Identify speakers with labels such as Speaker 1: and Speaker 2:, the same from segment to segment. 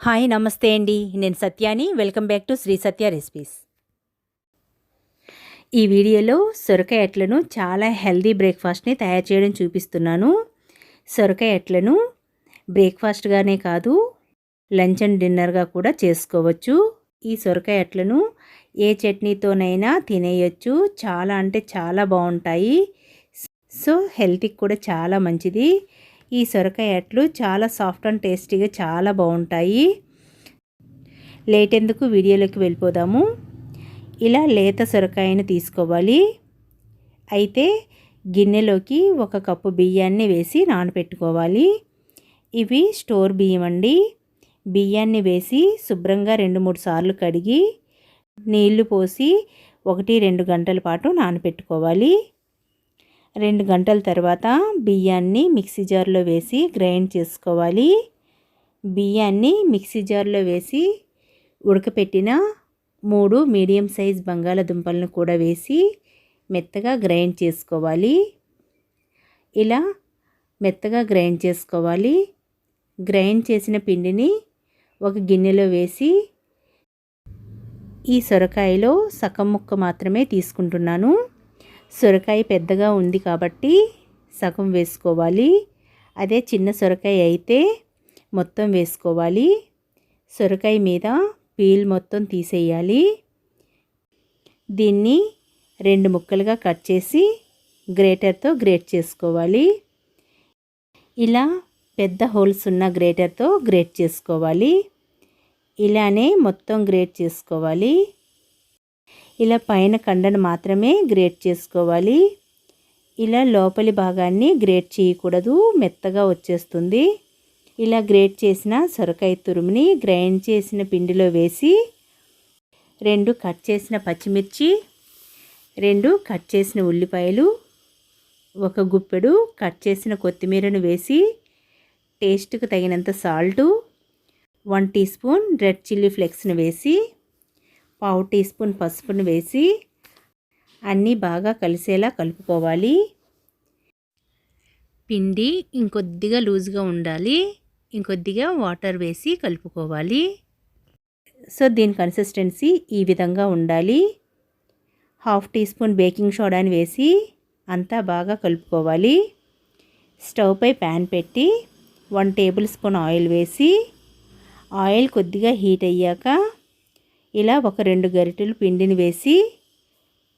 Speaker 1: Hi నమస్తే అండి. నేను సత్యాని. Welcome back to Shri Satya recipes. ఈ వీడియోలో సొరకాయ ఎట్లను చాలా హెల్దీ బ్రేక్ఫాస్ట్ని తయారు చేయడం చూపిస్తున్నాను. సొరకాయ ఎట్లను బ్రేక్ఫాస్ట్గానే కాదు లంచ్ అండ్ డిన్నర్గా కూడా చేసుకోవచ్చు. ఈ సొరకాయ ఎట్లను ఏ చట్నీతోనైనా తినేయచ్చు. చాలా అంటే చాలా బాగుంటాయి. సో హెల్త్కి కూడా చాలా మంచిది. ఈ సొరకాయ అట్లు చాలా సాఫ్ట్ అండ్ టేస్టీగా చాలా బాగుంటాయి. లేట్ ఎందుకు వీడియోలోకి వెళ్ళిపోదాము. ఇలా లేత సొరకాయను తీసుకోవాలి. అయితే గిన్నెలోకి ఒక కప్పు బియ్యాన్ని వేసి నానబెట్టుకోవాలి ఇవి స్టోర్ బియ్యం అండి. బియ్యాన్ని వేసి శుభ్రంగా రెండు మూడు సార్లు కడిగి నీళ్ళు పోసి ఒకటి రెండు గంటల పాటు నానబెట్టుకోవాలి రెండు గంటల తర్వాత బియ్యాన్ని మిక్సీ జార్లో వేసి గ్రైండ్ చేసుకోవాలి. బియ్యాన్ని మిక్సీ జార్లో వేసి ఉడకపెట్టిన మూడు మీడియం సైజ్ బంగాళదుంపలను కూడా వేసి మెత్తగా గ్రైండ్ చేసుకోవాలి. ఇలా మెత్తగా గ్రైండ్ చేసుకోవాలి. గ్రైండ్ చేసిన పిండిని ఒక గిన్నెలో వేసి ఈ సొరకాయలో సగం ముక్క మాత్రమే తీసుకుంటున్నాను. సొరకాయ పెద్దగా ఉంది కాబట్టి సగం వేసుకోవాలి. అదే చిన్న సొరకాయ అయితే మొత్తం వేసుకోవాలి. సొరకాయ మీద పీల్ మొత్తం తీసేయాలి. దీన్ని రెండు ముక్కలుగా కట్ చేసి గ్రేటర్తో గ్రేట్ చేసుకోవాలి. ఇలా పెద్ద హోల్స్ ఉన్న గ్రేటర్తో గ్రేట్ చేసుకోవాలి. ఇలానే మొత్తం గ్రేట్ చేసుకోవాలి. ఇలా పైన కండను మాత్రమే గ్రేట్ చేసుకోవాలి. ఇలా లోపలి భాగాన్ని గ్రేట్ చేయకూడదు. మెత్తగా వచ్చేస్తుంది. ఇలా గ్రేట్ చేసిన సొరకాయ తురుముని గ్రైండ్ చేసిన పిండిలో వేసి రెండు కట్ చేసిన పచ్చిమిర్చి రెండు కట్ చేసిన ఉల్లిపాయలు ఒక గుప్పెడు కట్ చేసిన కొత్తిమీరను వేసి టేస్ట్కి తగినంత salt one teaspoon red chilli ఫ్లెక్స్ను వేసి పావు టీ స్పూన్ పసుపును వేసి అన్నీ బాగా కలిసేలా కలుపుకోవాలి. పిండి ఇంకొద్దిగా లూజ్గా ఉండాలి. ఇంకొద్దిగా వాటర్ వేసి కలుపుకోవాలి. సో దీని కన్సిస్టెన్సీ ఈ విధంగా ఉండాలి. హాఫ్ టీ స్పూన్ బేకింగ్ సోడాని వేసి అంతా బాగా కలుపుకోవాలి. స్టవ్పై ప్యాన్ పెట్టి వన్ టేబుల్ స్పూన్ ఆయిల్ వేసి ఆయిల్ కొద్దిగా హీట్ అయ్యాక ఇలా ఒక రెండు గరిటెలు పిండిని వేసి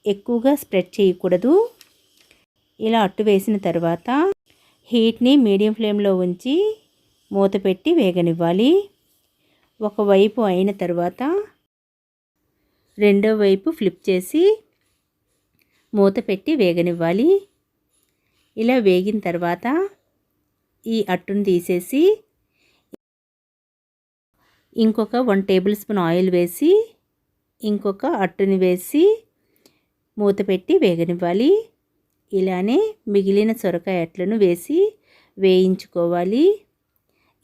Speaker 1: ఎక్కువగా స్ప్రెడ్ చేయకూడదు. ఇలా అట్టు వేసిన తర్వాత హీట్ని మీడియం ఫ్లేమ్లో ఉంచి మూత పెట్టి వేగనివ్వాలి. ఒకవైపు అయిన తర్వాత రెండో వైపు ఫ్లిప్ చేసి మూత పెట్టి వేగనివ్వాలి. ఇలా వేగిన తర్వాత ఈ అట్టును తీసేసి ఇంకొక వన్ టేబుల్ స్పూన్ ఆయిల్ వేసి ఇంకొక అట్టుని వేసి మూత పెట్టి వేగనివ్వాలి. ఇలానే మిగిలిన సొరకాయ అట్లను వేసి వేయించుకోవాలి.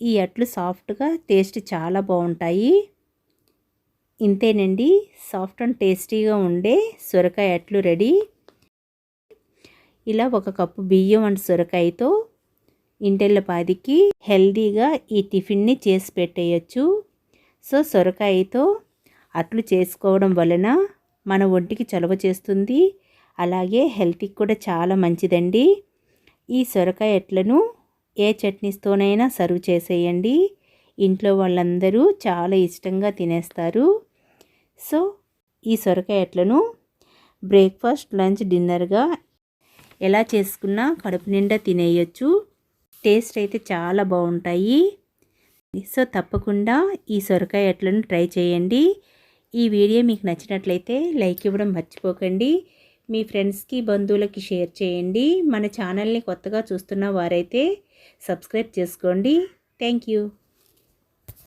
Speaker 1: ఈ అట్లు సాఫ్ట్గా టేస్ట్ చాలా బాగుంటాయి. ఇంతేనండి. సాఫ్ట్ అండ్ టేస్టీగా ఉండే సొరకాయ అట్లు రెడీ. ఇలా ఒక కప్పు బియ్యం అండ్ సొరకాయతో ఇంటెళ్ళపాదికి హెల్దీగా ఈ టిఫిన్ని చేసి పెట్టేయచ్చు. సో సొరకాయతో అట్లు చేసుకోవడం వలన మన ఒంటికి చలవ చేస్తుంది. అలాగే హెల్త్కి కూడా చాలా మంచిదండి. ఈ సొరకాయ ఎట్లను ఏ చట్నీస్తోనైనా సర్వ్ చేసేయండి. ఇంట్లో వాళ్ళందరూ చాలా ఇష్టంగా తినేస్తారు. సో ఈ సొరకాయ ఎట్లను బ్రేక్ఫాస్ట్ లంచ్ డిన్నర్గా ఎలా చేసుకున్నా కడుపు నిండా తినేయచ్చు. టేస్ట్ అయితే చాలా బాగుంటాయి. సో తప్పకుండా ఈ సొరకాయ ఎట్లను ట్రై చేయండి. ఈ వీడియో మీకు నచ్చినట్లయితే లైక్ ఇవ్వడం మర్చిపోకండి. మీ ఫ్రెండ్స్కి బంధువులకి షేర్ చేయండి. మన ఛానల్ని కొత్తగా చూస్తున్న వారైతే సబ్స్క్రైబ్ చేసుకోండి. Thank you.